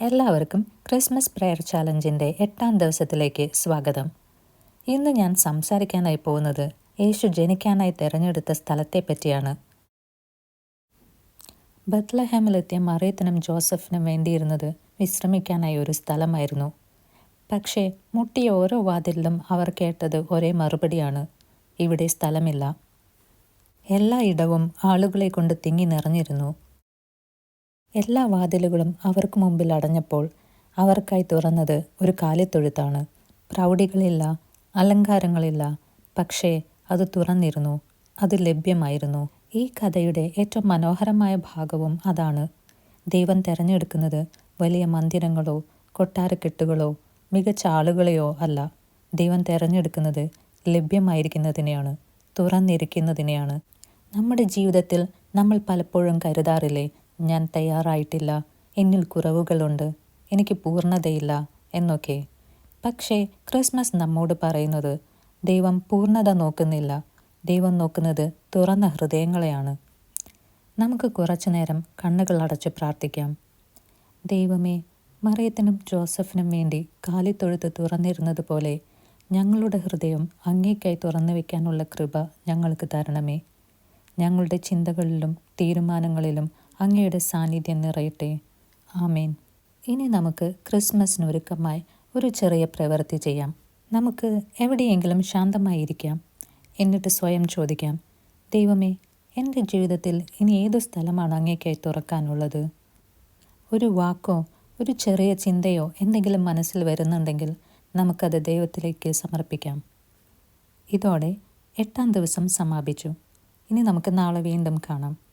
എല്ലാവർക്കും Christmas prayer ചാലഞ്ചിന്റെ എട്ടാം ദിവസത്തിലേക്ക് സ്വാഗതം. ഇന്ന് ഞാൻ സംസാരിക്കാനായി പോകുന്നത് യേശു ജനിക്കാനായി തിരഞ്ഞെടുത്ത സ്ഥലത്തെ പറ്റിയാണ് ബത്ലഹേമിലെത്തിയ മറിയത്തിനും ജോസഫിനും വേണ്ടിയിരുന്നത് വിശ്രമിക്കാനായി ഒരു സ്ഥലമായിരുന്നു. പക്ഷേ മുട്ടിയ ഓരോ വാതിലിലും അവർ കേട്ടത് ഒരേ മറുപടിയാണ് ഇവിടെ സ്ഥലമില്ല. എല്ലാ ഇടവും ആളുകളെ കൊണ്ട് തിങ്ങി നിറഞ്ഞിരുന്നു. എല്ലാ വാതിലുകളും അവർക്ക് മുമ്പിൽ അടഞ്ഞപ്പോൾ അവർക്കായി തുറന്നത് ഒരു കാലിത്തൊഴുത്താണ്. പ്രൗഢികളില്ല അലങ്കാരങ്ങളില്ല പക്ഷേ അത് തുറന്നിരുന്നു അത് ലഭ്യമായിരുന്നു. ഈ കഥയുടെ ഏറ്റവും മനോഹരമായ ഭാഗവും അതാണ്. ദൈവം തിരഞ്ഞെടുക്കുന്നത് വലിയ മന്ദിരങ്ങളോ കൊട്ടാരക്കെട്ടുകളോ മികച്ച ആളുകളെയോ അല്ല. ദൈവം തിരഞ്ഞെടുക്കുന്നത് ലഭ്യമായിരിക്കുന്നതിനെയാണ് തുറന്നിരിക്കുന്നതിനെയാണ്. നമ്മുടെ ജീവിതത്തിൽ നമ്മൾ പലപ്പോഴും കരുതാറില്ലേ ഞാൻ തയ്യാറായിട്ടില്ല. എന്നിൽ കുറവുകളുണ്ട്. എനിക്ക് പൂർണതയില്ല എന്നൊക്കെ. പക്ഷേ ക്രിസ്മസ് നമ്മോട് പറയുന്നത് ദൈവം പൂർണത നോക്കുന്നില്ല. ദൈവം നോക്കുന്നത് തുറന്ന ഹൃദയങ്ങളെയാണ്. നമുക്ക് കുറച്ചു നേരം കണ്ണുകൾ അടച്ച് പ്രാർത്ഥിക്കാം. ദൈവമേ മറിയത്തിനും ജോസഫിനും വേണ്ടി കാലിത്തൊഴുത്ത് തുറന്നിരുന്നത് പോലെ ഞങ്ങളുടെ ഹൃദയം അങ്ങേക്കായി തുറന്നു വയ്ക്കാനുള്ള കൃപ ഞങ്ങൾക്ക് തരണമേ. ഞങ്ങളുടെ ചിന്തകളിലും തീരുമാനങ്ങളിലും അങ്ങയുടെ സാന്നിധ്യം നിറയട്ടെ. ആമേൻ. ഇനി നമുക്ക് ക്രിസ്മസിന് ഒരുക്കമായി ഒരു ചെറിയ പ്രവൃത്തി ചെയ്യാം. നമുക്ക് എവിടെയെങ്കിലും ശാന്തമായിരിക്കാം. എന്നിട്ട് സ്വയം ചോദിക്കാം ദൈവമേ എന്റെ ജീവിതത്തിൽ ഇനി ഏത് സ്ഥലമാണ് അങ്ങേക്കായി തുറക്കാനുള്ളത്? ഒരു വാക്കോ ഒരു ചെറിയ ചിന്തയോ എന്തെങ്കിലും മനസ്സിൽ വരുന്നുണ്ടെങ്കിൽ നമുക്കത് ദൈവത്തിലേക്ക് സമർപ്പിക്കാം. ഇതോടെ എട്ടാം ദിവസം സമാപിച്ചു. ഇനി നമുക്ക് നാളെ വീണ്ടും കാണാം.